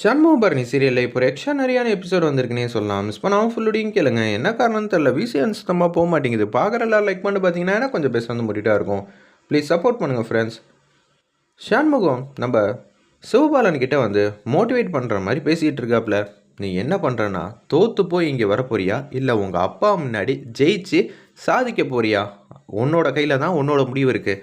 சண்முகபரணி சீரியலில் இப்போ extra நிறையான episode வந்திருக்குன்னே சொல்லலாம். மிஸ் பண்ணாமல் ஃபுல்லுடையும் கேளுங்க. என்ன காரணம் தெரில விசிஎன் சுத்தமாக போக மாட்டேங்குது. பார்க்குற எல்லாரும் லைக் பண்ணி பார்த்தீங்கன்னா என்ன கொஞ்சம் பேச வந்து முடிட்டா இருக்கும். ப்ளீஸ் சப்போர்ட் பண்ணுங்கள் ஃப்ரெண்ட்ஸ் ஷண்முகம் நம்ம சிவபாலன் கிட்ட வந்து மோட்டிவேட் பண்ணுற மாதிரி பேசிகிட்டு இருக்காப்புல நீ என்ன பண்ணுறனா தோற்று போய் இங்கே வரப்போறியா இல்லை உங்கள் அப்பா முன்னாடி ஜெயிச்சு சாதிக்க போறியா? உன்னோட கையில் தான் உன்னோட முடிவு இருக்குது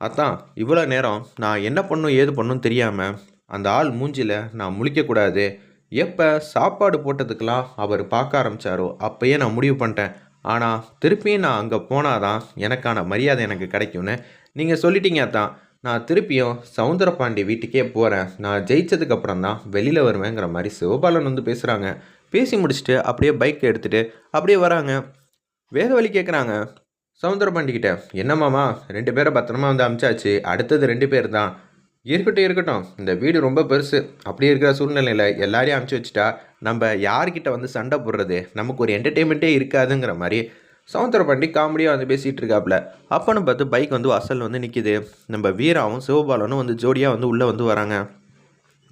அதான் இவ்வளோ நேரம் நான் என்ன பண்ணும் ஏது பண்ணும் தெரியாமல் அந்த ஆள் மூஞ்சியில் நான் முழிக்கக்கூடாது எப்போ சாப்பாடு போட்டதுக்கெல்லாம் அவர் பார்க்க ஆரம்பித்தாரோ அப்பயே நான் முடிவு பண்ணிட்டேன். ஆனால் திருப்பியும் நான் அங்கே போனாதான் எனக்கான மரியாதை எனக்கு கிடைக்கும்னு நீங்கள் சொல்லிட்டீங்க தான் நான் திருப்பியும் சவுந்தரபாண்டி வீட்டுக்கே போகிறேன் நான் ஜெயிச்சதுக்கப்புறம் தான் வெளியில் வருவேங்கிற மாதிரி சிவபாலன் வந்து பேசுகிறாங்க பேசி முடிச்சுட்டு அப்படியே பைக் எடுத்துகிட்டு அப்படியே வராங்க. வேதவழி கேட்குறாங்க சவுந்தரபாண்டி என்னம்மாமா ரெண்டு பேரை பத்திரமா வந்து அமிச்சாச்சு. அடுத்தது ரெண்டு பேர் தான். இருக்கட்டும் இருக்கட்டும். இந்த வீடு ரொம்ப பெருசு. அப்படி இருக்கிற சூழ்நிலையில் எல்லாரையும் அமுச்சு வச்சுட்டா நம்ம யார்கிட்ட வந்து சண்டை போடுறது? நமக்கு ஒரு என்டர்டெயின்மெண்ட்டே இருக்காதுங்கிற மாதிரி சவுந்தரபாண்டி காமெடியாக வந்து பேசிகிட்டு இருக்காப்புல அப்பன்னு பார்த்து பைக் வந்து அசல் வந்து நிற்கிது நம்ம வீராவும் சிவபாலனும் வந்து ஜோடியாக வந்து உள்ளே வந்து வராங்க.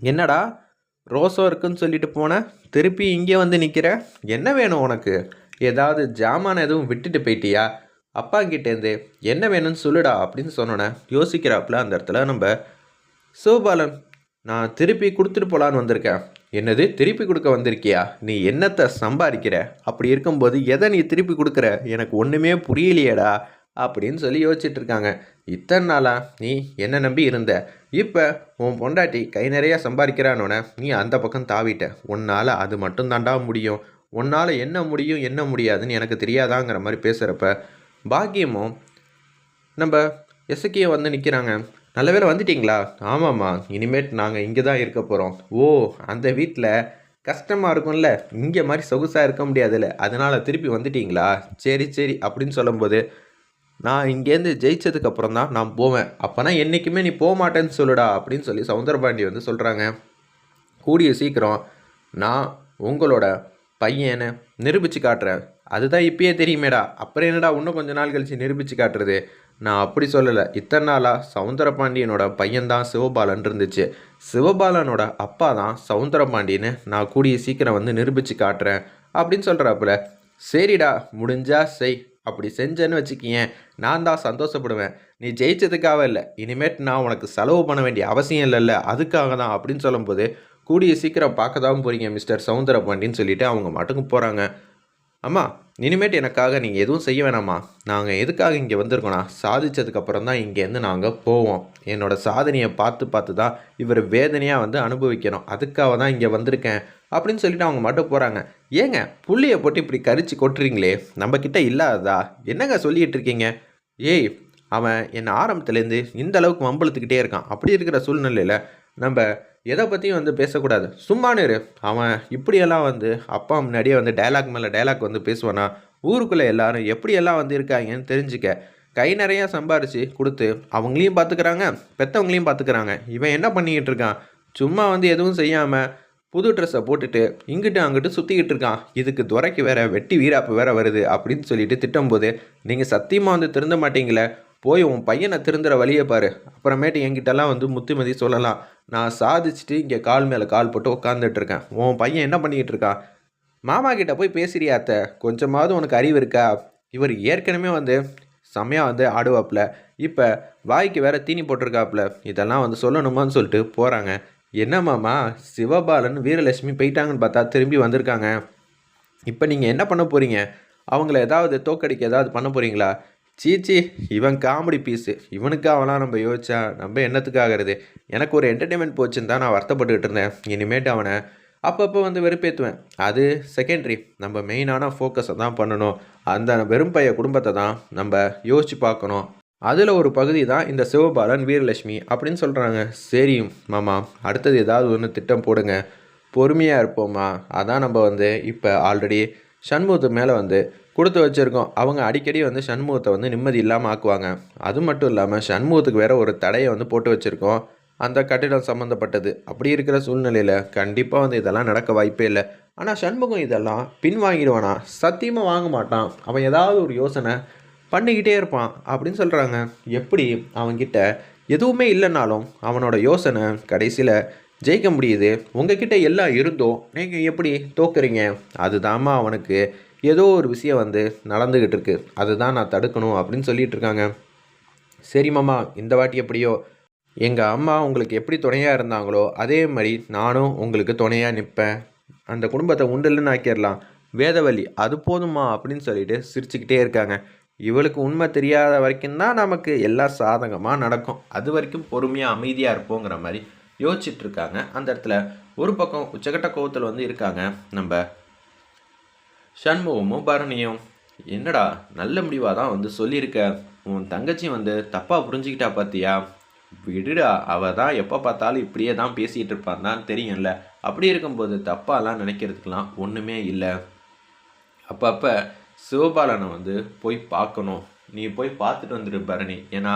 என்னடா? ரோஸோ இருக்குன்னு சொல்லிட்டு போனேன் திருப்பி இங்கே வந்து நிற்கிற என்ன வேணும் உனக்கு? ஏதாவது ஜாமான் எதுவும் விட்டுட்டு போயிட்டியா? அப்பா கிட்டேருந்து என்ன வேணும்னு சொல்லுடா அப்படின்னு சொன்னோன்னே யோசிக்கிறாப்புல அந்த இடத்துல நம்ம சிவபாலன் நான் திருப்பி கொடுத்துட்டு போகலான்னு வந்திருக்கேன். என்னது திருப்பி கொடுக்க வந்திருக்கியா? நீ என்னத்தை சம்பாதிக்கிற? அப்படி இருக்கும்போது எதை நீ திருப்பி கொடுக்குற? எனக்கு ஒன்றுமே புரியலையேடா அப்படின்னு சொல்லி யோசிச்சுட்டு இருக்காங்க. இத்தனை நாளா நீ என்ன நம்பி இருந்த? இப்போ உன் பொண்டாட்டி கை நிறையா சம்பாதிக்கிறானோட நீ அந்த பக்கம் தாவிட்ட. உன்னால் அது மட்டும் தாண்டா முடியும். உன்னால் என்ன முடியும் என்ன முடியாதுன்னு எனக்கு தெரியாதாங்கிற மாதிரி பேசுகிறப்ப பாக்கியமும் நம்ம எசக்கியை வந்து நிற்கிறாங்க நல்ல வேலை வந்துட்டிங்களா? ஆமாம்மா. இனிமேட் நாங்கள் இங்கே தான் இருக்க போகிறோம் ஓ அந்த வீட்டில் கஷ்டமாக இருக்கும்ல. இங்கே மாதிரி சொகுசாக இருக்க முடியாதுல்ல. அதனால் திருப்பி வந்துட்டீங்களா? சரி சரி அப்படின்னு சொல்லும்போது நான் இங்கேருந்து ஜெயிச்சதுக்கப்புறம் தான் நான் போவேன். அப்போனா என்றைக்குமே நீ போக மாட்டேன்னு சொல்லுடா அப்படின்னு சொல்லி சவுந்தரபாண்டி வந்து சொல்கிறாங்க கூடிய சீக்கிரம் நான் உங்களோட பையனை நிரூபித்து காட்டுறேன். அதுதான் இப்பயே தெரியுமேடா. அப்புறம் என்னடா இன்னும் கொஞ்ச நாள் கழித்து நிரூபித்து காட்டுறது? நான் அப்படி சொல்லலை. இத்தனை நாளாக சவுந்தரபாண்டியனோட பையன்தான் சிவபாலன் இருந்துச்சு. சிவபாலனோட அப்பா தான் சவுந்தரபாண்டியன்னு நான் கூடிய சீக்கிரம் வந்து நிரூபித்து காட்டுறேன் அப்படின்னு சொல்கிறாப்புல சரிடா முடிஞ்சா செய். அப்படி செஞ்சேன்னு வச்சுக்கியேன் நான் தான் சந்தோஷப்படுவேன். நீ ஜெயிச்சதுக்காக இல்லை. இனிமேட் நான் உனக்கு செலவு பண்ண வேண்டிய அவசியம் இல்லைல்ல. அதுக்காக தான் அப்படின்னு சொல்லும்போது கூடிய சீக்கிரம் பார்க்க தான் போகிறீங்க மிஸ்டர் சவுந்தரபாண்டின்னு சொல்லிவிட்டு அவங்க மட்டுக்கும் போகிறாங்க அம்மா இனிமேட்டு எனக்காக நீங்கள் எதுவும் செய்ய வேணாமா? நாங்கள் எதுக்காக இங்கே வந்திருக்கோன்னா சாதித்ததுக்கப்புறம் தான் இங்கேருந்து நாங்கள் போவோம். என்னோடய சாதனையை பார்த்து பார்த்து தான் இவர் வேதனையாக வந்து அனுபவிக்கணும். அதுக்காக தான் இங்கே வந்திருக்கேன் அப்படின்னு சொல்லிட்டு அவங்க மட்டும் போகிறாங்க ஏங்க புள்ளியை போட்டு இப்படி கரிச்சு கொட்டுறீங்களே? நம்மக்கிட்ட இல்லாததா? என்னங்க சொல்லிகிட்டு இருக்கீங்க? ஏய் அவன் என்னை ஆரம்பத்துலேருந்து இந்த அளவுக்கு மம்பளத்துக்கிட்டே இருக்கான். அப்படி இருக்கிற சூழ்நிலையில் நம்ம எதை பற்றியும் வந்து பேசக்கூடாது. சும்மானு இரு. அவன் இப்படியெல்லாம் வந்து அப்பா முன்னாடியே வந்து டைலாக் மேலே டைலாக் வந்து பேசுவானா? ஊருக்குள்ளே எல்லாரும் எப்படியெல்லாம் வந்து இருக்காங்கன்னு தெரிஞ்சுக்க. கை நிறையா சம்பாரித்து கொடுத்து அவங்களையும் பார்த்துக்கிறாங்க பெற்றவங்களையும் பார்த்துக்கிறாங்க இவன் என்ன பண்ணிக்கிட்டு இருக்கான்? சும்மா வந்து எதுவும் செய்யாமல் புது ட்ரெஸ்ஸை போட்டுட்டு இங்கிட்டு அங்கிட்டு சுற்றிக்கிட்டு இருக்கான். இதுக்கு துறைக்கு வேற வெட்டி வீராப்பு வேற வருது அப்படின்னு சொல்லிட்டு திட்டும்போது நீங்கள் சத்தியமாக வந்து திருந்த மாட்டீங்களே? போய் உன் பையனை திருந்துற வழியை பாரு. அப்புறமேட்டு என்கிட்டலாம் வந்து முத்துமதி சொல்லலாம். நான் சாதிச்சுட்டு இங்கே கால் மேலே கால் போட்டு உட்காந்துட்ருக்கேன் உன் பையன் என்ன பண்ணிக்கிட்டு இருக்கான் மாமா கிட்டே போய் பேசுறியா அத்தை? கொஞ்சமாவது உனக்கு அறிவு இருக்கா? இவர் ஏற்கனவே வந்து செம்மையாக வந்து ஆடுவாப்ல இப்போ வாய்க்கு வேற தீனி போட்டிருக்காப்புல. இதெல்லாம் வந்து சொல்லணுமான்னு சொல்லிட்டு போகிறாங்க என்ன மாமா? சிவபாலன் வீரலட்சுமி போயிட்டாங்கன்னு பார்த்தா திரும்பி வந்திருக்காங்க. இப்போ நீங்கள் என்ன பண்ண போகிறீங்க அவங்கள ஏதாவது தோக்கடிக்க ஏதாவது பண்ண போகிறீங்களா சீச்சி இவன் காமெடி பீஸு இவனுக்காகலாம் நம்ம யோசிச்சா நம்ம என்னத்துக்காகிறது? எனக்கு ஒரு என்டர்டெயின்மெண்ட் போச்சுன்னு தான் நான் வருத்தப்பட்டுக்கிட்டு இருந்தேன். இனிமேட்டு அவனை அப்பப்போ வந்து வெறுப்பேற்றுவேன் அது செகண்டரி நம்ம மெயினான ஃபோக்கஸை தான் பண்ணணும். அந்த வெறும் பைய குடும்பத்தை தான் நம்ம யோசித்து பார்க்கணும். அதில் ஒரு பகுதி தான் இந்த சிவபாலன் வீரலட்சுமி அப்படின்னு சொல்கிறாங்க சரி மாமா அடுத்தது ஏதாவது ஒன்று திட்டம் போடுங்க. பொறுமையாக இருப்போம்மா அதான் நம்ம வந்து இப்போ ஆல்ரெடி சண்முகத்து மேலே வந்து கொடுத்து வச்சுருக்கோம். அவங்க அடிக்கடி வந்து சண்முகத்தை வந்து நிம்மதி இல்லாமல் ஆக்குவாங்க. அது மட்டும் இல்லாமல் சண்முகத்துக்கு வேறு ஒரு தடையை வந்து போட்டு வச்சுருக்கோம். அந்த கட்டிடம் சம்மந்தப்பட்டது அப்படி இருக்கிற சூழ்நிலையில் கண்டிப்பாக வந்து இதெல்லாம் நடக்க வாய்ப்பே இல்லை. ஆனால் சண்முகம் இதெல்லாம் பின் வாங்கிடுவானா சத்தியமாக வாங்க மாட்டான். அவன் ஏதாவது ஒரு யோசனை பண்ணிக்கிட்டே இருப்பான். அப்படின்னு சொல்கிறாங்க எப்படி? அவன்கிட்ட எதுவுமே இல்லைனாலும் அவனோட யோசனை கடைசியில் ஜெயிக்க முடியுது. உங்ககிட்ட எல்லாம் இருந்தோம். நீங்கள் எப்படி தோக்குறீங்க? அதுதாம்மா அவனுக்கு ஏதோ ஒரு விஷயம் வந்து நடந்துக்கிட்டு இருக்கு அதுதான் நான் தடுக்கணும் அப்படின்னு சொல்லிட்டு இருக்காங்க சரி மாமா இந்த வாட்டி எப்படியோ? எங்கள் அம்மா உங்களுக்கு எப்படி துணையாக இருந்தாங்களோ அதே மாதிரி நானும் உங்களுக்கு துணையாக நிற்பேன் அந்த குடும்பத்தை உண்டில்னு ஆக்கிடலாம் வேதவல்லி அது போதுமா அப்படின்னு சொல்லிட்டு சிரிச்சுக்கிட்டே இருக்காங்க. இவளுக்கு உண்மை தெரியாத வரைக்கும் தான் நமக்கு எல்லாம் சாதகமாக நடக்கும். அது வரைக்கும் பொறுமையாக அமைதியாக இருப்போங்கிற மாதிரி யோசிச்சுட்ருக்காங்க அந்த இடத்துல ஒரு பக்கம் உச்சக்கட்ட கோவத்தில் வந்து இருக்காங்க. நம்ம சண்முகமும் பரணியும் என்னடா நல்ல முடிவாக தான் வந்து சொல்லியிருக்க. உன் தங்கச்சி வந்து தப்பாக புரிஞ்சுக்கிட்டா பார்த்தியா விடுடா அவ தான் எப்போ பார்த்தாலும் இப்படியே தான் பேசிகிட்டு இருப்பான் தான் தெரியும்ல. அப்படி இருக்கும்போது தப்பாலாம் நினைக்கிறதுக்கெலாம் ஒன்றுமே இல்லை. அப்பப்போ சிவபாலனை வந்து போய் பார்க்கணும். நீ போய் பார்த்துட்டு வந்துடு பரணி. ஏன்னா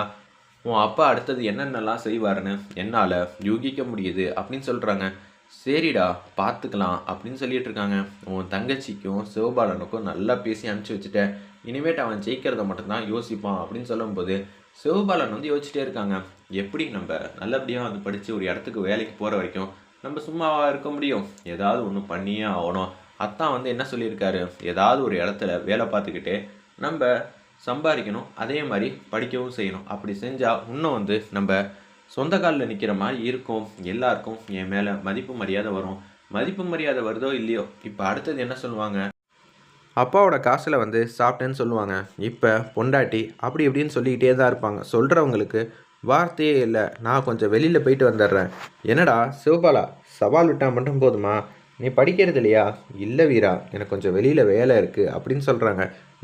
உன் அப்பா அடுத்தது என்னென்னலாம் செய்வாருன்னு என்னால் யூகிக்க முடியுது அப்படின்னு சொல்கிறாங்க சரிடா பார்த்துக்கலாம் அப்படின்னு சொல்லிட்டு இருக்காங்க உன் தங்கச்சிக்கும் சிவபாலனுக்கும் நல்லா பேசி அனுப்பிச்சி வச்சுட்டேன். இனிமேட்டு அவன் ஜெயிக்கிறத மட்டும்தான் யோசிப்பான் அப்படின்னு சொல்லும்போது சிவபாலன் வந்து யோசிச்சுட்டே இருக்காங்க. எப்படி நம்ம நல்லபடியாக வந்து படித்து ஒரு இடத்துக்கு வேலைக்கு போகிற வரைக்கும் நம்ம சும்மாவாக இருக்க முடியும்? ஏதாவது ஒன்று பண்ணியே ஆகணும். அத்தான் வந்து என்ன சொல்லியிருக்காரு? ஏதாவது ஒரு இடத்துல வேலை பார்த்துக்கிட்டே நம்ம சம்பாதிக்கணும். அதே மாதிரி படிக்கவும் செய்யணும். அப்படி செஞ்சால் இன்னும் வந்து நம்ம சொந்த காலில் நிற்கிற மாதிரி இருக்கும். எல்லாருக்கும் என் மேலே மதிப்பு மரியாதை வரும். மதிப்பு மரியாதை வருதோ இல்லையோ இப்போ அடுத்தது என்ன சொல்லுவாங்க? அப்பாவோட காசில் வந்து சாப்பிட்டேன்னு சொல்லுவாங்க. இப்போ பொண்டாட்டி அப்படி இப்படின்னு சொல்லிக்கிட்டே தான் இருப்பாங்க. சொல்கிறவங்களுக்கு வார்த்தையே இல்லை. நான் கொஞ்சம் வெளியில் போயிட்டு வந்துடுறேன். என்னடா சிவபாலா சவால் விட்டால் மட்டும் போதுமா? நீ படிக்கிறது இல்லையா? இல்லை வீரா எனக்கு கொஞ்சம் வெளியில் வேலை இருக்குது அப்படின்னு சொல்கிறாங்க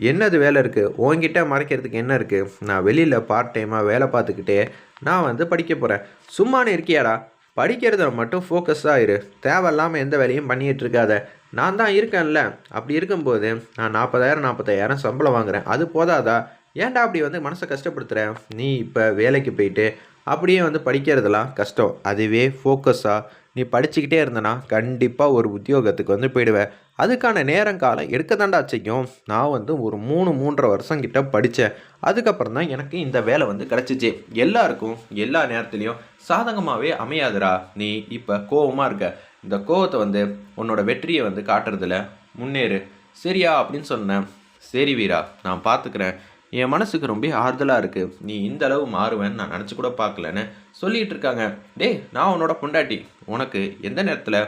என்னது வேலை இருக்குது உன்கிட்ட மறைக்கிறதுக்கு என்ன இருக்குது நான் வெளியில் பார்ட் டைமாக வேலை பார்த்துக்கிட்டே நான் வந்து படிக்க போகிறேன் சும்மானு இருக்கியாடா? படிக்கிறத மட்டும் ஃபோக்கஸாக இரு. தேவையில்லாமல் எந்த வேலையும் பண்ணிகிட்டு இருக்காத. நான் தான் இருக்கேன்ல. அப்படி இருக்கும்போது நான் நாற்பதாயிரம் நாற்பத்தாயிரம் சம்பளம் வாங்குகிறேன் அது போதாதா? ஏன்டா அப்படி வந்து மனசை கஷ்டப்படுத்துகிறேன் நீ இப்போ வேலைக்கு போயிட்டு அப்படியே வந்து படிக்கிறதெல்லாம் கஷ்டம். அதுவே ஃபோக்கஸாக நீ படிச்சுக்கிட்டே இருந்தனா கண்டிப்பாக ஒரு உத்தியோகத்துக்கு வந்து போயிடுவேன் அதுக்கான நேரம் காலம் எடுக்க தாண்டா செய்யும். நான் வந்து ஒரு மூணு மூன்றரை வருஷம் கிட்ட படித்தேன் அதுக்கப்புறம் தான் எனக்கு இந்த வேலை வந்து கிடச்சிச்சு. எல்லாருக்கும் எல்லா நேரத்துலையும் சாதகமாகவே அமையாதுடா. நீ இப்போ கோவமாக இருக்க. இந்த கோவத்தை வந்து உன்னோட வெற்றியை வந்து காட்டுறதுல முன்னேறு. சரியா அப்படின்னு சொன்னேன். சரி வீரா நான் பார்த்துக்கிறேன் என் மனசுக்கு ரொம்ப ஆறுதலாக இருக்குது நீ இந்த அளவு மாறுவேன்னு நான் நினச்சி கூட பார்க்கலன்னு சொல்லிகிட்டு இருக்காங்க. டேய் நான் உன்னோட பொண்டாட்டி. உனக்கு எந்த நேரத்தில்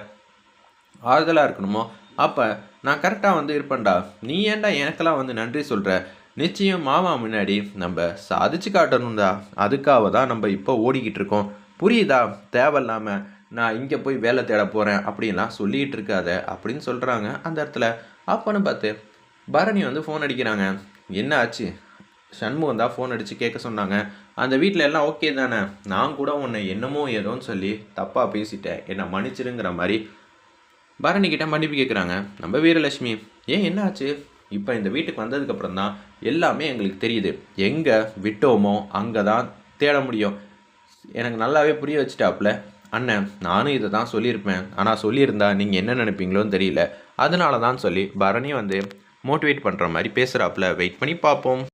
ஆறுதலாக இருக்கணுமோ அப்போ நான் கரெக்டாக வந்து இருப்பேன்டா. நீ ஏன்டா எனக்கெல்லாம் வந்து நன்றி சொல்கிற நிச்சயம் மாமா முன்னாடி நம்ம சாதிச்சு காட்டணும்டா. அதுக்காக தான் நம்ம இப்போ ஓடிக்கிட்டு இருக்கோம். புரியுதா? தேவையில்லாமல் நான் இங்கே போய் வேலை தேட போகிறேன் அப்படின்லாம் சொல்லிகிட்டு இருக்காத அப்படின்னு சொல்கிறாங்க அந்த இடத்துல. அப்போன்னு பார்த்து பரணி வந்து ஃபோன் அடிக்கிறாங்க. என்ன ஆச்சு? சண்முகம் தான் ஃபோன் அடித்து கேட்க சொன்னாங்க. அந்த வீட்டில் எல்லாம் ஓகே தானே? நான் கூட உன்னை என்னமோ ஏதோன்னு சொல்லி தப்பாக பேசிட்டேன். என்னை மன்னிச்சிருங்கிற மாதிரி பரணி மன்னிப்பு கேட்குறாங்க நம்ம வீரலட்சுமி ஏன் என்ன ஆச்சு? இப்போ இந்த வீட்டுக்கு வந்ததுக்கப்புறம் தான் எல்லாமே எங்களுக்கு தெரியுது. எங்கே விட்டோமோ அங்கே தான் தேட முடியும். எனக்கு நல்லாவே புரிய வச்சுட்டாப்புல. அண்ணன் நானும் இதை தான் சொல்லியிருப்பேன். ஆனால் சொல்லியிருந்தா நீங்கள் என்ன நினைப்பீங்களோன்னு தெரியல. அதனால தான் சொல்லி பரணி வந்து மோட்டிவேட் பண்ணுற மாதிரி பேசுகிறாப்புல வெயிட் பண்ணி பார்ப்போம்.